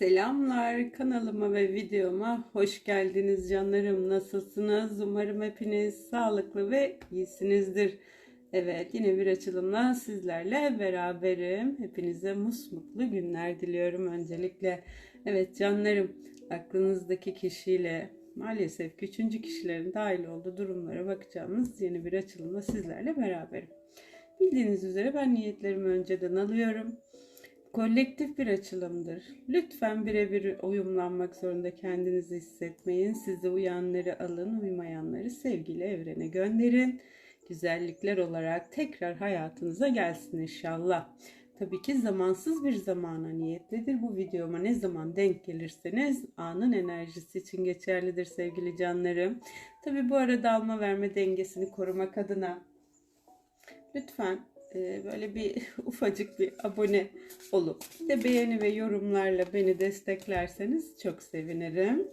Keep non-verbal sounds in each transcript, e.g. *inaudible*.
Selamlar kanalıma ve videoma hoş geldiniz canlarım. Nasılsınız? Umarım hepiniz sağlıklı ve iyisinizdir. Evet yine bir açılımla sizlerle beraberim. Hepinize musmutlu günler diliyorum öncelikle. Evet canlarım aklınızdaki kişiyle maalesef üçüncü kişilerin dahil olduğu durumlara bakacağımız yeni bir açılımla sizlerle beraberim. Bildiğiniz üzere ben niyetlerimi önceden alıyorum kolektif bir açılımdır. Lütfen birebir uyumlanmak zorunda kendinizi hissetmeyin. Size uyanları alın, uymayanları sevgili evrene gönderin. Güzellikler olarak tekrar hayatınıza gelsin inşallah. Tabii ki zamansız bir zamana niyetlidir. Bu videoma ne zaman denk gelirseniz anın enerjisi için geçerlidir sevgili canlarım. Tabii bu arada alma verme dengesini korumak adına lütfen böyle bir *laughs* ufacık bir abone olup de beğeni ve yorumlarla beni desteklerseniz çok sevinirim.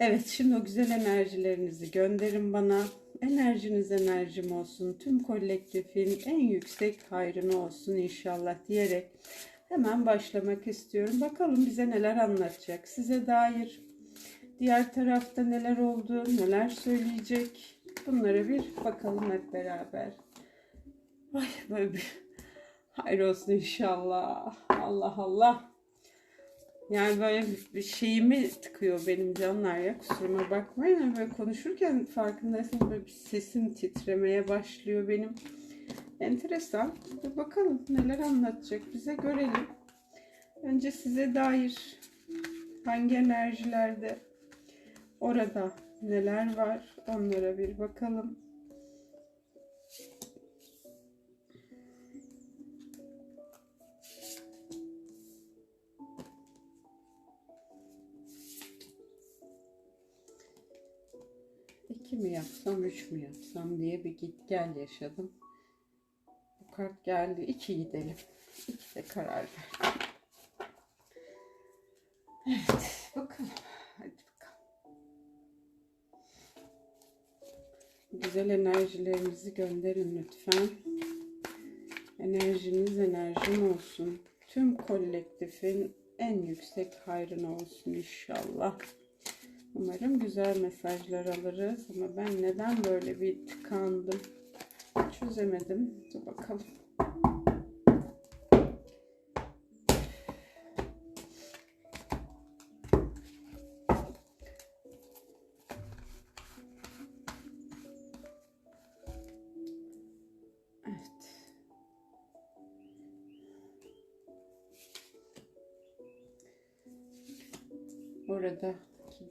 Evet şimdi o güzel enerjilerinizi gönderin bana. Enerjiniz enerjim olsun. Tüm kolektifin en yüksek hayrını olsun inşallah diyerek hemen başlamak istiyorum. Bakalım bize neler anlatacak. Size dair diğer tarafta neler oldu, neler söyleyecek. Bunlara bir bakalım hep beraber. Ay böyle bir hayır olsun inşallah. Allah Allah. Yani böyle bir şeyimi tıkıyor benim canlar ya. Kusuruma bakmayın. Yani böyle konuşurken farkındaysanız böyle bir sesim titremeye başlıyor benim. Enteresan. Bir bakalım neler anlatacak bize görelim. Önce size dair hangi enerjilerde orada neler var onlara bir bakalım. İki mi yapsam, üç mü yapsam diye bir git gel yaşadım. Bu kart geldi. İki gidelim. İki de karar ver. Evet, bakalım. Hadi bakalım. Güzel enerjilerinizi gönderin lütfen. Enerjiniz enerjim olsun. Tüm kolektifin en yüksek hayrına olsun inşallah. Umarım güzel mesajlar alırız. Ama ben neden böyle bir tıkandım? Çözemedim. Dur bakalım. Orada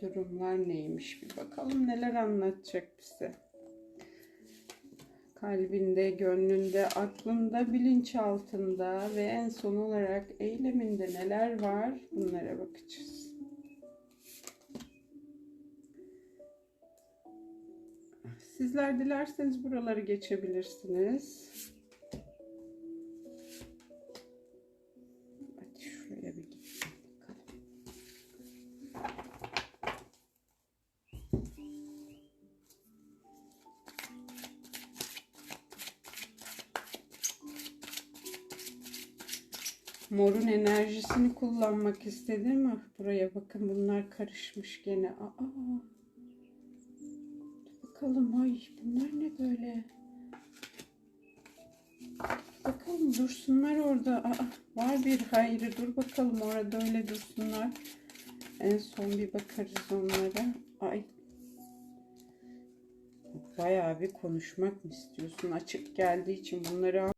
durumlar neymiş bir bakalım neler anlatacak bize. Kalbinde, gönlünde, aklında, bilinçaltında ve en son olarak eyleminde neler var bunlara bakacağız. Sizler dilerseniz buraları geçebilirsiniz. Enerjisini kullanmak istedim ama buraya bakın bunlar karışmış gene. Aa. Bakalım ay bunlar ne böyle? Bakalım dursunlar orada. Aa, var bir hayrı dur bakalım orada öyle dursunlar. En son bir bakarız onlara. Ay. Bayağı bir konuşmak mı istiyorsun? Açık geldiği için bunları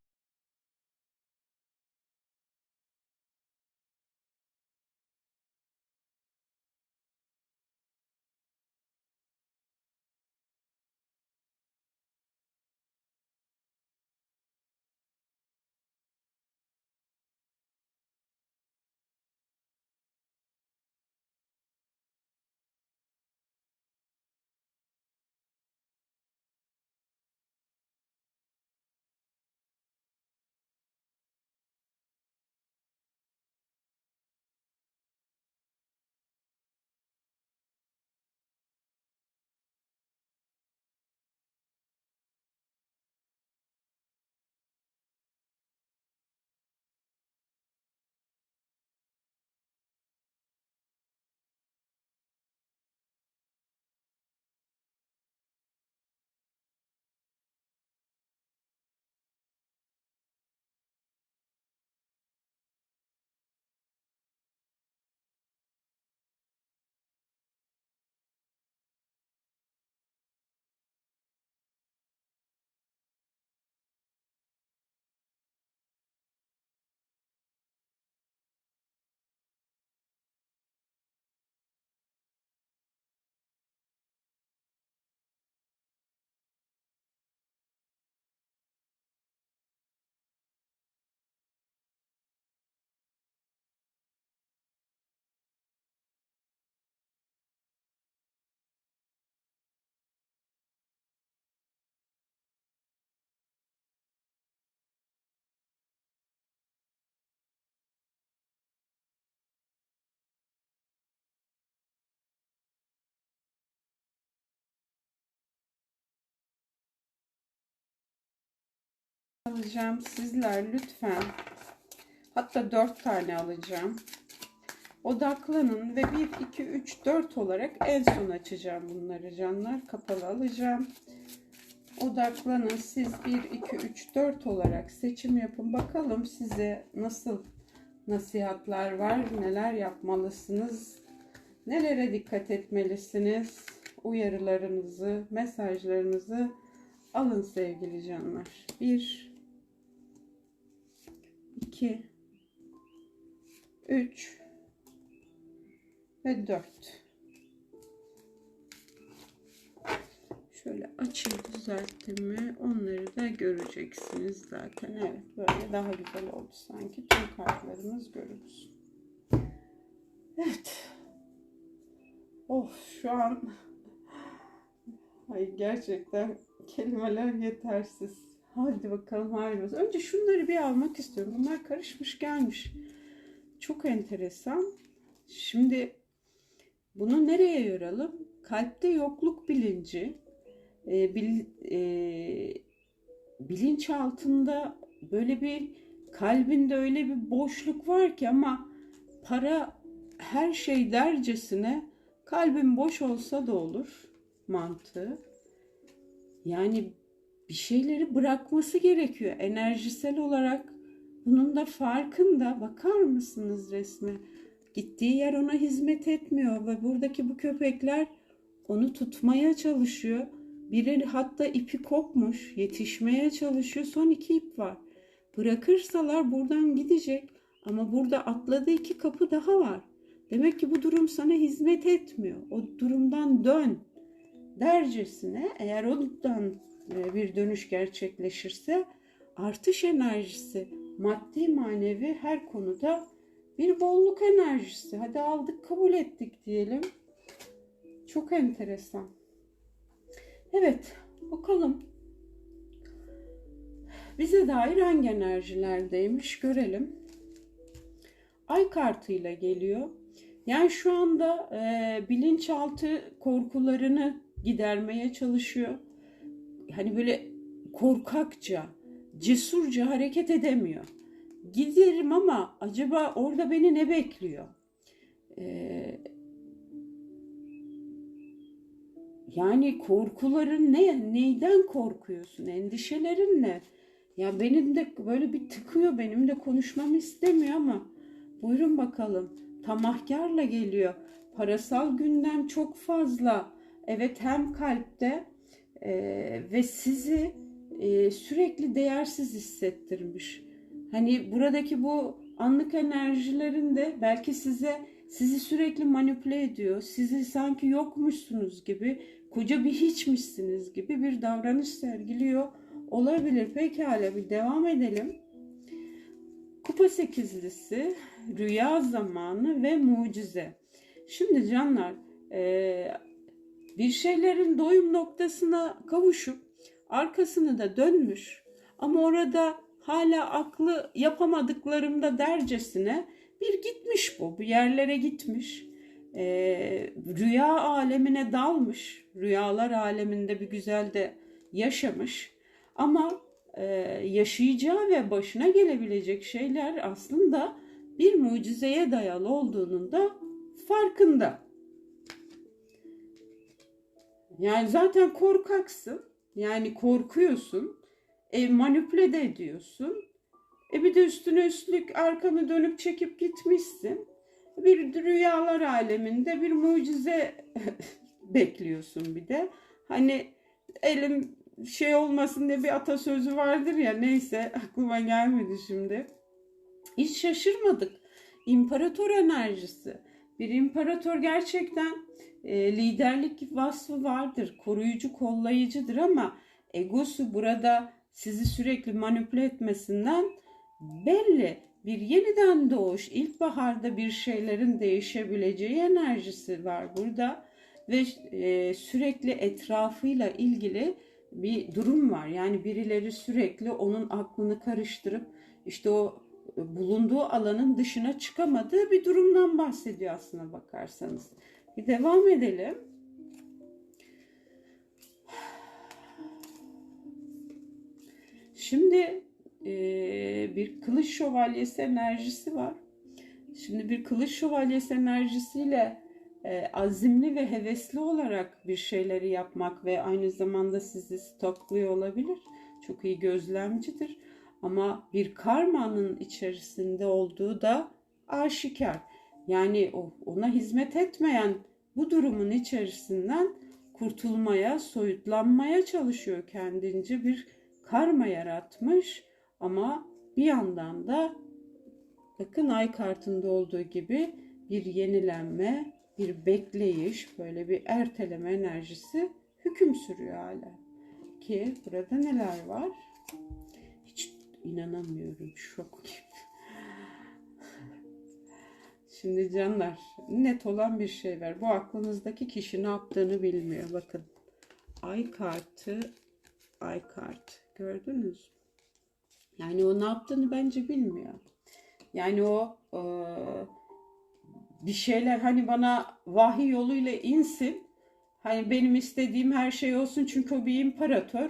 alacağım. Sizler lütfen hatta 4 tane alacağım. Odaklanın ve 1, 2, 3, 4 olarak en son açacağım bunları canlar. Kapalı alacağım. Odaklanın. Siz 1, 2, 3, 4 olarak seçim yapın. Bakalım size nasıl nasihatler var, neler yapmalısınız, nelere dikkat etmelisiniz. Uyarılarınızı, mesajlarınızı alın sevgili canlar. 1 2 3 ve 4 Şöyle açayım düzelttim mi onları da göreceksiniz zaten. Evet böyle daha güzel oldu sanki. Tüm kartlarımız görülsün. Evet. Of şu an Ay gerçekten kelimeler yetersiz. Hadi bakalım hayırlısı. Önce şunları bir almak istiyorum. Bunlar karışmış gelmiş. Çok enteresan. Şimdi bunu nereye yoralım? Kalpte yokluk bilinci, e, bil, e, bilinç altında böyle bir kalbinde öyle bir boşluk var ki ama para her şey dercesine kalbin boş olsa da olur mantığı. Yani bir şeyleri bırakması gerekiyor enerjisel olarak. Bunun da farkında. Bakar mısınız resme? Gittiği yer ona hizmet etmiyor ve buradaki bu köpekler onu tutmaya çalışıyor. Biri hatta ipi kopmuş, yetişmeye çalışıyor. Son iki ip var. Bırakırsalar buradan gidecek ama burada atladığı iki kapı daha var. Demek ki bu durum sana hizmet etmiyor. O durumdan dön dercesine eğer e, bir dönüş gerçekleşirse artış enerjisi maddi manevi her konuda bir bolluk enerjisi. Hadi aldık kabul ettik diyelim. Çok enteresan. Evet bakalım bize dair hangi enerjilerdeymiş görelim. Ay kartıyla geliyor. Yani şu anda e, bilinçaltı korkularını gidermeye çalışıyor. Hani böyle korkakça, cesurca hareket edemiyor. Giderim ama acaba orada beni ne bekliyor? Ee, yani korkuların ne? Neyden korkuyorsun? Endişelerin ne? Ya benim de böyle bir tıkıyor, benim de konuşmamı istemiyor ama buyurun bakalım. Tamahkarla geliyor. Parasal gündem çok fazla Evet hem kalpte e, ve sizi e, sürekli değersiz hissettirmiş. Hani buradaki bu anlık enerjilerin de belki size sizi sürekli manipüle ediyor. Sizi sanki yokmuşsunuz gibi, koca bir hiçmişsiniz gibi bir davranış sergiliyor olabilir. Pekala bir devam edelim. Kupa sekizlisi, rüya zamanı ve mucize. Şimdi canlar, e, bir şeylerin doyum noktasına kavuşup arkasını da dönmüş ama orada hala aklı yapamadıklarımda dercesine bir gitmiş bu. Bir yerlere gitmiş. Ee, rüya alemine dalmış. Rüyalar aleminde bir güzel de yaşamış. Ama e, yaşayacağı ve başına gelebilecek şeyler aslında bir mucizeye dayalı olduğunun da farkında. Yani zaten korkaksın. Yani korkuyorsun. E, manipüle de ediyorsun. E bir de üstüne üstlük arkanı dönüp çekip gitmişsin. Bir rüyalar aleminde bir mucize *laughs* bekliyorsun bir de. Hani elim şey olmasın diye bir atasözü vardır ya neyse aklıma gelmedi şimdi. Hiç şaşırmadık. İmparator enerjisi. Bir imparator gerçekten liderlik vasfı vardır. Koruyucu, kollayıcıdır ama egosu burada sizi sürekli manipüle etmesinden belli. Bir yeniden doğuş, ilkbaharda bir şeylerin değişebileceği enerjisi var burada ve e, sürekli etrafıyla ilgili bir durum var. Yani birileri sürekli onun aklını karıştırıp işte o bulunduğu alanın dışına çıkamadığı bir durumdan bahsediyor aslına bakarsanız. Bir devam edelim. Şimdi e, bir kılıç şövalyesi enerjisi var. Şimdi bir kılıç şövalyesi enerjisiyle e, azimli ve hevesli olarak bir şeyleri yapmak ve aynı zamanda sizi stokluyor olabilir. Çok iyi gözlemcidir. Ama bir karmanın içerisinde olduğu da aşikar. Yani ona hizmet etmeyen bu durumun içerisinden kurtulmaya, soyutlanmaya çalışıyor kendince bir karma yaratmış ama bir yandan da bakın ay kartında olduğu gibi bir yenilenme, bir bekleyiş, böyle bir erteleme enerjisi hüküm sürüyor hala. Ki burada neler var? Hiç inanamıyorum, şok gibi. Şimdi canlar net olan bir şey var. Bu aklınızdaki kişi ne yaptığını bilmiyor. Bakın ay kartı ay kart gördünüz? Yani o ne yaptığını bence bilmiyor. Yani o e, bir şeyler hani bana vahiy yoluyla insin. Hani benim istediğim her şey olsun çünkü o bir imparator.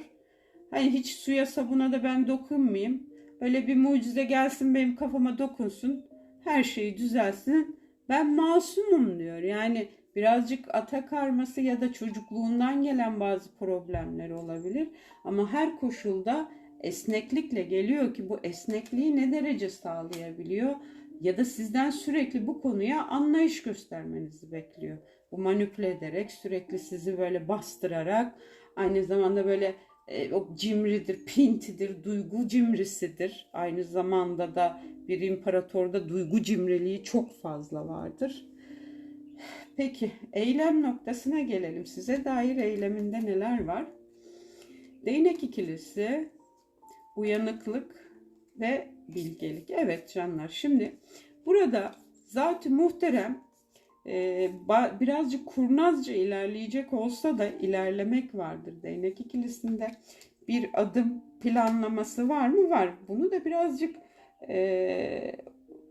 Hani hiç suya sabuna da ben dokunmayayım. Öyle bir mucize gelsin benim kafama dokunsun. Her şeyi düzelsin. Ben masumum diyor. Yani birazcık ata karması ya da çocukluğundan gelen bazı problemler olabilir. Ama her koşulda esneklikle geliyor ki bu esnekliği ne derece sağlayabiliyor? Ya da sizden sürekli bu konuya anlayış göstermenizi bekliyor. Bu manipüle ederek sürekli sizi böyle bastırarak aynı zamanda böyle e, o cimridir, pintidir, duygu cimrisidir. Aynı zamanda da bir imparatorda duygu cimriliği çok fazla vardır. Peki eylem noktasına gelelim. Size dair eyleminde neler var? Değnek ikilisi, uyanıklık ve bilgelik. Evet canlar şimdi burada zaten muhterem birazcık kurnazca ilerleyecek olsa da ilerlemek vardır değnek ikilisinde. Bir adım planlaması var mı? Var. Bunu da birazcık e,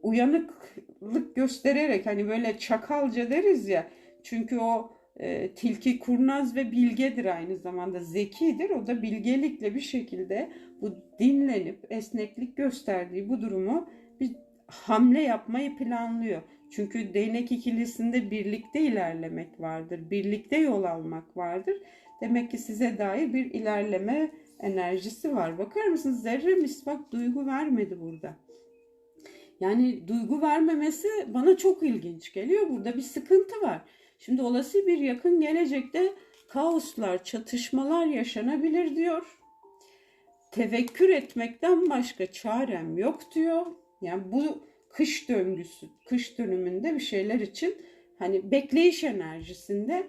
uyanıklık göstererek hani böyle çakalca deriz ya çünkü o e, tilki kurnaz ve bilgedir aynı zamanda zekidir. O da bilgelikle bir şekilde bu dinlenip esneklik gösterdiği bu durumu bir hamle yapmayı planlıyor. Çünkü değnek ikilisinde birlikte ilerlemek vardır. Birlikte yol almak vardır. Demek ki size dair bir ilerleme enerjisi var. Bakar mısınız? Zerre misvak duygu vermedi burada. Yani duygu vermemesi bana çok ilginç geliyor. Burada bir sıkıntı var. Şimdi olası bir yakın gelecekte kaoslar, çatışmalar yaşanabilir diyor. Tevekkür etmekten başka çarem yok diyor. Yani bu kış döngüsü, kış dönümünde bir şeyler için hani bekleyiş enerjisinde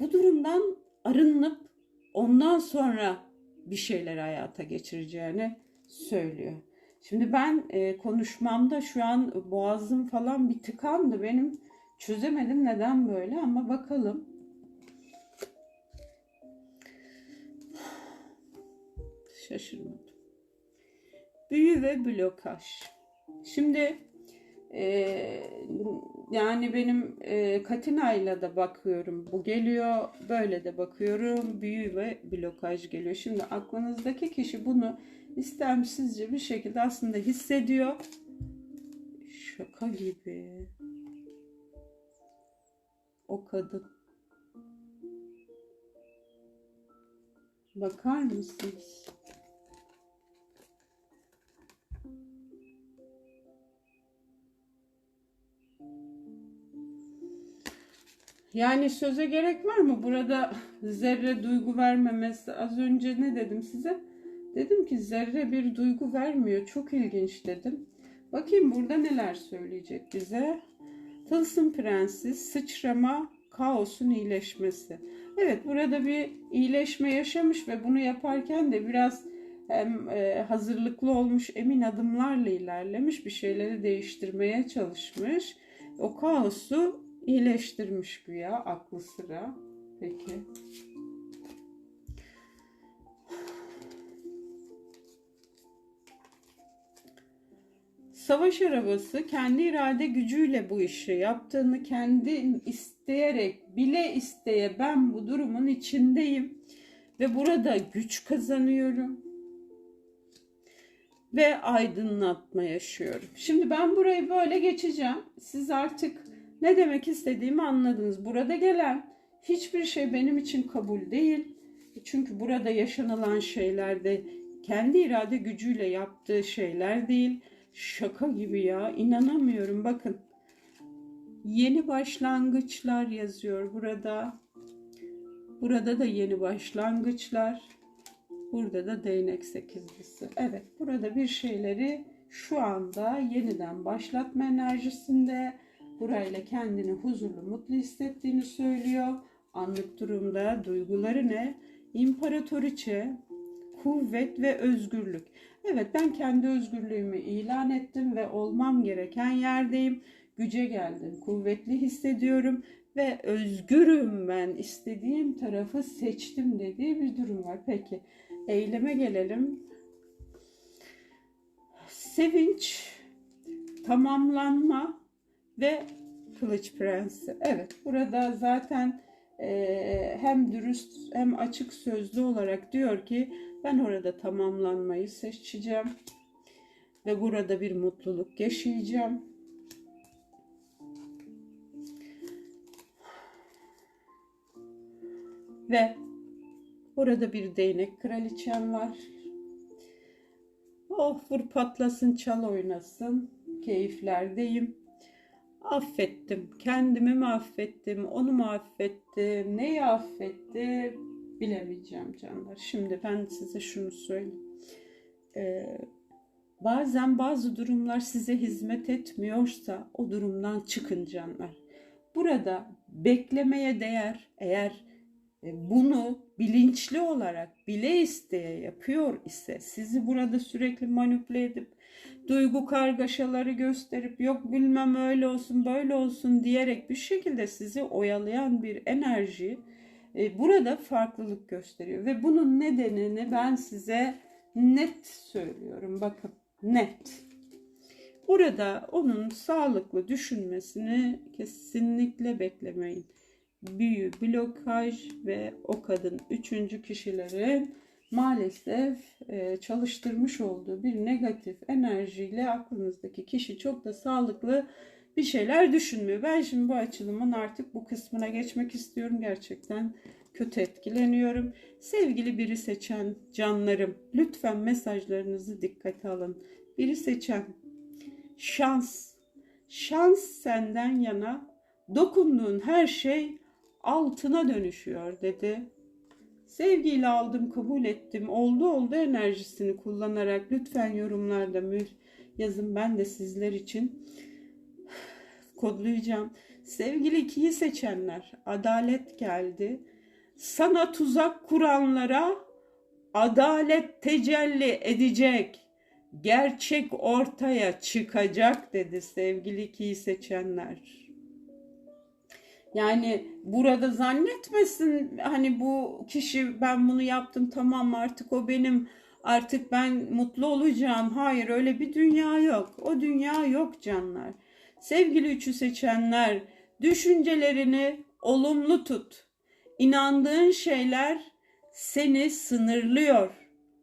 bu durumdan arınıp ondan sonra bir şeyler hayata geçireceğini söylüyor. Şimdi ben e, konuşmamda şu an boğazım falan bir tıkandı. Benim çözemedim neden böyle ama bakalım. Şaşırmadım. Büyü ve blokaj. Şimdi e, yani benim e, Katina'yla da bakıyorum. Bu geliyor. Böyle de bakıyorum. Büyü ve blokaj geliyor. Şimdi aklınızdaki kişi bunu istemsizce bir şekilde aslında hissediyor. Şaka gibi. O kadın. Bakar mısınız? Yani söze gerek var mı? Burada zerre duygu vermemesi. Az önce ne dedim size? Dedim ki zerre bir duygu vermiyor. Çok ilginç dedim. Bakayım burada neler söyleyecek bize. Tılsım prensi, sıçrama, kaosun iyileşmesi. Evet burada bir iyileşme yaşamış ve bunu yaparken de biraz hem e, hazırlıklı olmuş, emin adımlarla ilerlemiş, bir şeyleri değiştirmeye çalışmış. O kaosu iyileştirmiş güya aklı sıra. Peki. Savaş arabası kendi irade gücüyle bu işi yaptığını kendi isteyerek bile isteye ben bu durumun içindeyim ve burada güç kazanıyorum. ve aydınlatma yaşıyorum. Şimdi ben burayı böyle geçeceğim. Siz artık ne demek istediğimi anladınız. Burada gelen hiçbir şey benim için kabul değil. Çünkü burada yaşanılan şeyler de kendi irade gücüyle yaptığı şeyler değil. Şaka gibi ya. inanamıyorum. Bakın. Yeni başlangıçlar yazıyor burada. Burada da yeni başlangıçlar. Burada da değnek sekizlisi. Evet, burada bir şeyleri şu anda yeniden başlatma enerjisinde. Burayla kendini huzurlu, mutlu hissettiğini söylüyor. Anlık durumda duyguları ne? İmparatoriçe, kuvvet ve özgürlük. Evet ben kendi özgürlüğümü ilan ettim ve olmam gereken yerdeyim. Güce geldim, kuvvetli hissediyorum ve özgürüm ben. istediğim tarafı seçtim dediği bir durum var. Peki eyleme gelelim. Sevinç, tamamlanma ve kılıç prensi. Evet burada zaten e, hem dürüst hem açık sözlü olarak diyor ki ben orada tamamlanmayı seçeceğim ve burada bir mutluluk yaşayacağım. Ve burada bir değnek kraliçem var. Oh vur patlasın çal oynasın. Keyiflerdeyim. Affettim. Kendimi mi affettim? Onu mu affettim? Neyi affettim? Bilemeyeceğim canlar. Şimdi ben size şunu söyleyeyim. Ee, bazen bazı durumlar size hizmet etmiyorsa o durumdan çıkın canlar. Burada beklemeye değer eğer e, bunu bilinçli olarak bile isteye yapıyor ise sizi burada sürekli manipüle edip duygu kargaşaları gösterip yok bilmem öyle olsun böyle olsun diyerek bir şekilde sizi oyalayan bir enerji e, burada farklılık gösteriyor. Ve bunun nedenini ben size net söylüyorum. Bakın net. Burada onun sağlıklı düşünmesini kesinlikle beklemeyin büyü, blokaj ve o kadın üçüncü kişilerin maalesef e, çalıştırmış olduğu bir negatif enerjiyle aklınızdaki kişi çok da sağlıklı bir şeyler düşünmüyor. Ben şimdi bu açılımın artık bu kısmına geçmek istiyorum. Gerçekten kötü etkileniyorum. Sevgili biri seçen canlarım lütfen mesajlarınızı dikkate alın. Biri seçen şans. Şans senden yana dokunduğun her şey altına dönüşüyor dedi. Sevgiyle aldım, kabul ettim. Oldu oldu enerjisini kullanarak lütfen yorumlarda mül yazın ben de sizler için kodlayacağım. Sevgili ikiyi seçenler, adalet geldi. Sana tuzak kuranlara adalet tecelli edecek. Gerçek ortaya çıkacak dedi sevgili ikiyi seçenler. Yani burada zannetmesin hani bu kişi ben bunu yaptım tamam artık o benim artık ben mutlu olacağım. Hayır öyle bir dünya yok. O dünya yok canlar. Sevgili üçü seçenler düşüncelerini olumlu tut. İnandığın şeyler seni sınırlıyor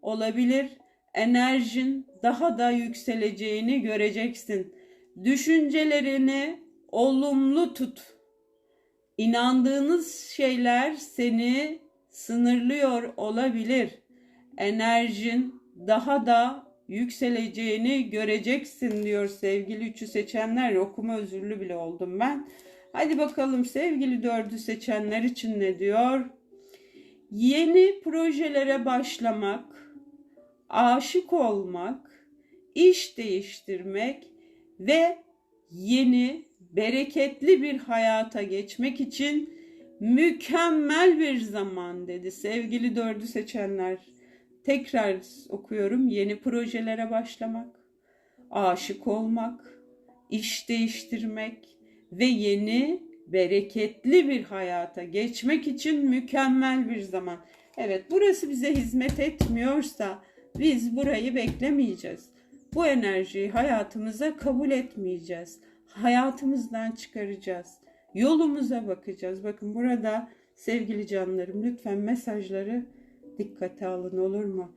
olabilir. Enerjin daha da yükseleceğini göreceksin. Düşüncelerini olumlu tut İnandığınız şeyler seni sınırlıyor olabilir. Enerjin daha da yükseleceğini göreceksin diyor sevgili üçü seçenler. Okuma özürlü bile oldum ben. Hadi bakalım sevgili dördü seçenler için ne diyor? Yeni projelere başlamak, aşık olmak, iş değiştirmek ve yeni bereketli bir hayata geçmek için mükemmel bir zaman dedi sevgili dördü seçenler. Tekrar okuyorum yeni projelere başlamak, aşık olmak, iş değiştirmek ve yeni bereketli bir hayata geçmek için mükemmel bir zaman. Evet burası bize hizmet etmiyorsa biz burayı beklemeyeceğiz. Bu enerjiyi hayatımıza kabul etmeyeceğiz hayatımızdan çıkaracağız. Yolumuza bakacağız. Bakın burada sevgili canlarım lütfen mesajları dikkate alın olur mu?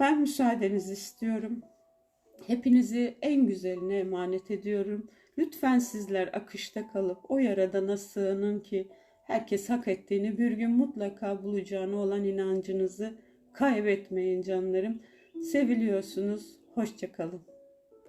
ben müsaadenizi istiyorum. Hepinizi en güzeline emanet ediyorum. Lütfen sizler akışta kalıp o yaradana sığının ki herkes hak ettiğini bir gün mutlaka bulacağına olan inancınızı kaybetmeyin canlarım. Seviliyorsunuz. Hoşçakalın.